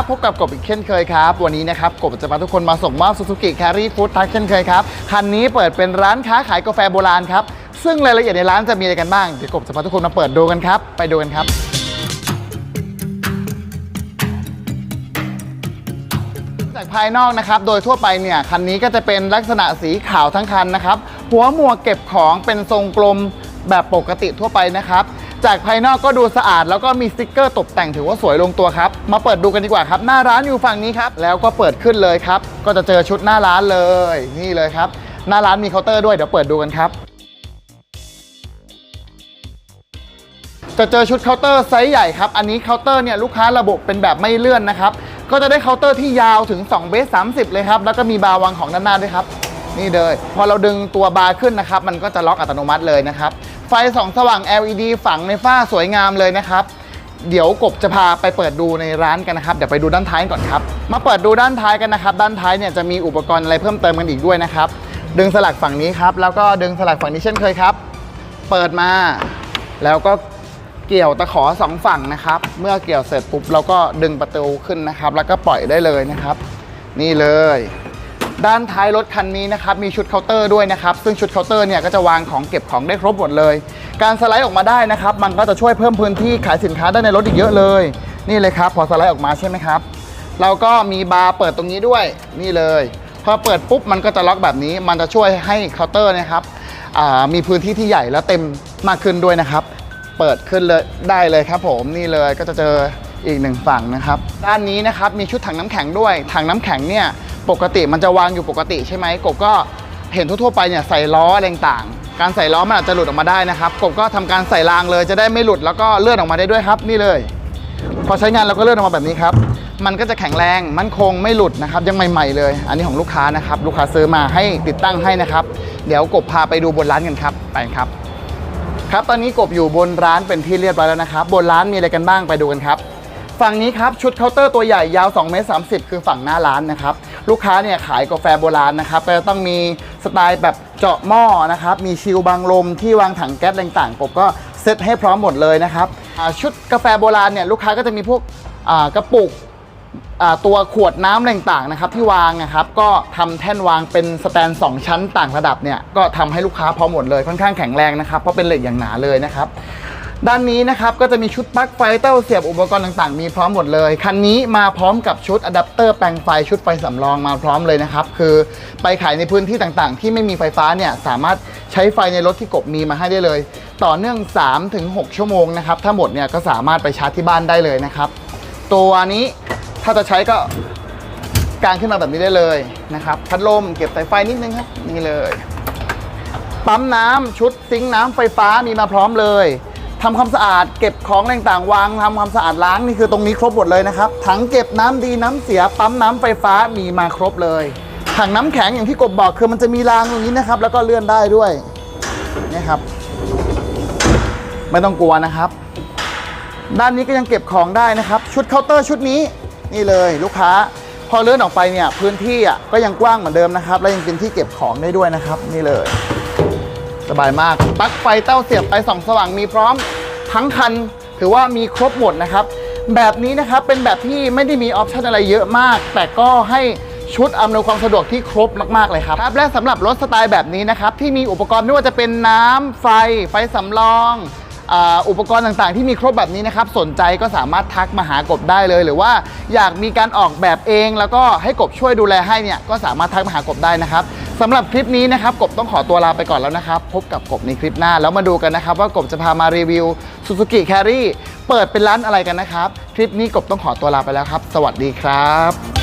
บพบกับกบอีกเช่นเคยครับ วันนี้นะครับกบจะพาทุกคนมาส่งมอบ Suzuki Carry Food Truck เช่นเคยครับ คันนี้เปิดเป็นร้านค้าขายกาแฟโบราณครับ ซึ่งรายละเอียดในร้านจะมีอะไรกันบ้าง เดี๋ยวกบจะพาทุกคนมาเปิดดูกันครับ ไปดูกันครับจากภายนอกนะครับ โดยทั่วไปเนี่ยคันนี้ก็จะเป็นลักษณะสีขาวทั้งคันนะครับ หัวหมวกเก็บของเป็นทรงกลมแบบปกติทั่วไปนะครับ จากภายนอกก็ดูสะอาด แล้วก็มีสติกเกอร์ตกแต่งถือว่าสวยลงตัวครับ มาเปิดดูกันดีกว่าครับ หน้าร้านอยู่ฝั่งนี้ครับ แล้วก็เปิดขึ้นเลยครับ ก็จะเจอชุดหน้าร้านเลย นี่เลยครับ หน้าร้านมีเคาน์เตอร์ด้วย เดี๋ยวเปิดดูกันครับ จะเจอชุดเคาน์เตอร์ไซส์ใหญ่ครับ อันนี้เคาน์เตอร์เนี่ยลูกค้าระบบเป็นแบบไม่เลื่อนนะครับ ก็จะได้เคาน์เตอร์ที่ยาวถึง2เบส30 เลยครับ แล้วก็มีบาร์วางของด้านหน้าด้วยครับ นี่เลย พอเราดึงตัวบาร์ขึ้นนะครับ มันก็จะล็อกอัตโนมัติเลยนะครับ ไฟสองสว่าง LED ฝังในฝ้าสวยงามเลยนะครับ เดี๋ยวกบจะพาไปเปิดดูในร้านกันนะครับ เดี๋ยวไปดูด้านท้ายก่อนครับ มาเปิดดูด้านท้ายกันนะครับ ด้านท้ายเนี่ยจะมีอุปกรณ์อะไรเพิ่มเติมกันอีกด้วยนะครับ ดึงสลักฝั่งนี้ครับ แล้วก็ดึงสลักฝั่งนี้เช่นเคยครับ เปิดมา แล้วก็เกี่ยวตะขอสองฝั่งนะครับ เมื่อเกี่ยวเสร็จปุ๊บเราก็ดึงประตูขึ้นนะครับ แล้วก็ปล่อยได้เลยนะครับ นี่เลย ด้านท้ายรถคันนี้นะครับมีชุดเคาน์เตอร์ด้วยนะครับ ซึ่งชุดเคาน์เตอร์เนี่ยก็จะวางของเก็บของได้ครบหมดเลย การสไลด์ออกมาได้นะครับ มันก็จะช่วยเพิ่มพื้นที่ขายสินค้าได้ในรถอีกเยอะเลย นี่เลยครับพอสไลด์ออกมาใช่ไหมครับเราก็มีบาร์เปิดตรงนี้ด้วยนี่เลยพอเปิดปุ๊บมันก็จะล็อกแบบนี้ มันจะช่วยให้เคาน์เตอร์นะครับมีพื้นที่ที่ใหญ่แล้วเต็มมากขึ้นด้วยนะครับ เปิดขึ้นเลยได้เลยครับ ผมนี่เลยก็จะเจออีกหนึ่งฝั่งนะครับ ด้านนี้นะครับมีชุดถังน้ำแข็งด้วยถังน้ำแข็งเนี่ย ปกติมันจะวางอยู่ปกติใช่ไหมกบก็เห็นทั่วๆไปเนี่ยใส่ล้ออะไรต่างการใส่ล้อมันอาจจะหลุดออกมาได้นะครับกบก็ทำการใส่รางเลยจะได้ไม่หลุดแล้วก็เลื่อนออกมาได้ด้วยครับนี่เลย พอใช้งานเราก็เลื่อนออกมาแบบนี้ครับ มันก็จะแข็งแรงมั่นคงไม่หลุดนะครับ ยังใหม่ ๆ เลย อันนี้ของลูกค้านะครับ ลูกค้าซื้อมาให้ติดตั้งให้นะครับ เดี๋ยวกบพาไปดูบนร้านกันครับไปครับครับ ตอนนี้กบอยู่บนร้านเป็นที่เรียบร้อยแล้วนะครับ บนร้านมีอะไรกันบ้างไปดูกันครับ ฝั่งนี้ครับชุดเคาน์เตอร์ตัวใหญ่ยาว2เมตร30 คือฝั่งหน้าร้านนะครับ ลูกค้าเนี่ยขายกาแฟโบราณนะครับก็จะต้องมีสไตล์แบบเจาะหม้อนะครับมีชิลบังลมที่วางถังแก๊สต่างๆกบก็เซตให้พร้อมหมดเลยนะครับชุดกาแฟโบราณเนี่ยลูกค้าก็จะมีพวกกระปุกตัวขวดน้ำต่างๆนะครับที่วางนะครับก็ทำแท่นวางเป็นสแตน2ชั้นต่างระดับเนี่ยก็ทำให้ลูกค้าพร้อมหมดเลยค่อนข้างแข็งแรงนะครับเพราะเป็นเหล็กอย่างหนาเลยนะครับ ด้านนี้นะครับก็จะมีชุดปลั๊กไฟเต้าเสียบอุปกรณ์ต่างๆ มีพร้อมหมดเลย คันนี้มาพร้อมกับชุดอะแดปเตอร์แปลงไฟชุดไฟสำรองมาพร้อมเลยนะครับ คือไปขายในพื้นที่ต่างๆ ที่ไม่มีไฟฟ้าเนี่ยสามารถใช้ไฟในรถที่กบมีมาให้ได้เลย ต่อเนื่อง 3-6 ชั่วโมงนะครับถ้าหมดเนี่ยก็สามารถไปชาร์จที่บ้านได้เลยนะครับ ตัวนี้ถ้าจะใช้ก็กางขึ้นมาแบบนี้ได้เลยนะครับพัดลมเก็บสายไฟนิดนึงครับนี่เลย ปั๊มน้ำชุดซิงค์น้ำไฟฟ้ามีมาพร้อมเลย ทำความสะอาดเก็บของต่างๆวางทำความสะอาดล้างนี่คือตรงนี้ครบหมดเลยนะครับถังเก็บน้ำดีน้ำเสียปั๊มน้ำไฟฟ้ามีมาครบเลย ถังน้ำแข็งอย่างที่กบบอกคือมันจะมีรางตรงนี้นะครับ แล้วก็เลื่อนได้ด้วยนี่ครับ ไม่ต้องกลัวนะครับ ด้านนี้ก็ยังเก็บของได้นะครับ ชุดเคาน์เตอร์ชุดนี้นี่เลยลูกค้า พอเลื่อนออกไปเนี่ยพื้นที่อะก็ยังกว้างเหมือนเดิมนะครับ และยังเป็นที่เก็บของได้ด้วยนะครับ นี่เลย สบายมากปลั๊กไฟเต้าเสียบไฟส่องสว่างมีพร้อมทั้งคัน ถือว่ามีครบหมดนะครับ แบบนี้นะครับเป็นแบบที่ไม่ได้มีออปชันอะไรเยอะมาก แต่ก็ให้ชุดอำนวยความสะดวกที่ครบมากๆเลยครับครับและสำหรับรถสไตล์แบบนี้นะครับ ที่มีอุปกรณ์ไม่ว่าจะเป็นน้ำไฟ ไฟสำรองอุปกรณ์ต่างๆ ที่มีครบแบบนี้นะครับ สนใจก็สามารถทักมาหากบได้เลย หรือว่าอยากมีการออกแบบเอง แล้วก็ให้กบช่วยดูแลให้เนี่ยก็สามารถทักมาหากบได้นะครับ สำหรับคลิปนี้นะครับกบต้องขอตัวลาไปก่อนแล้วนะครับ พบกับกบในคลิปหน้า แล้วมาดูกันนะครับ ว่ากบจะพามารีวิว Suzuki Carry เปิดเป็นร้านอะไรกันนะครับ คลิปนี้กบต้องขอตัวลาไปแล้วครับ สวัสดีครับ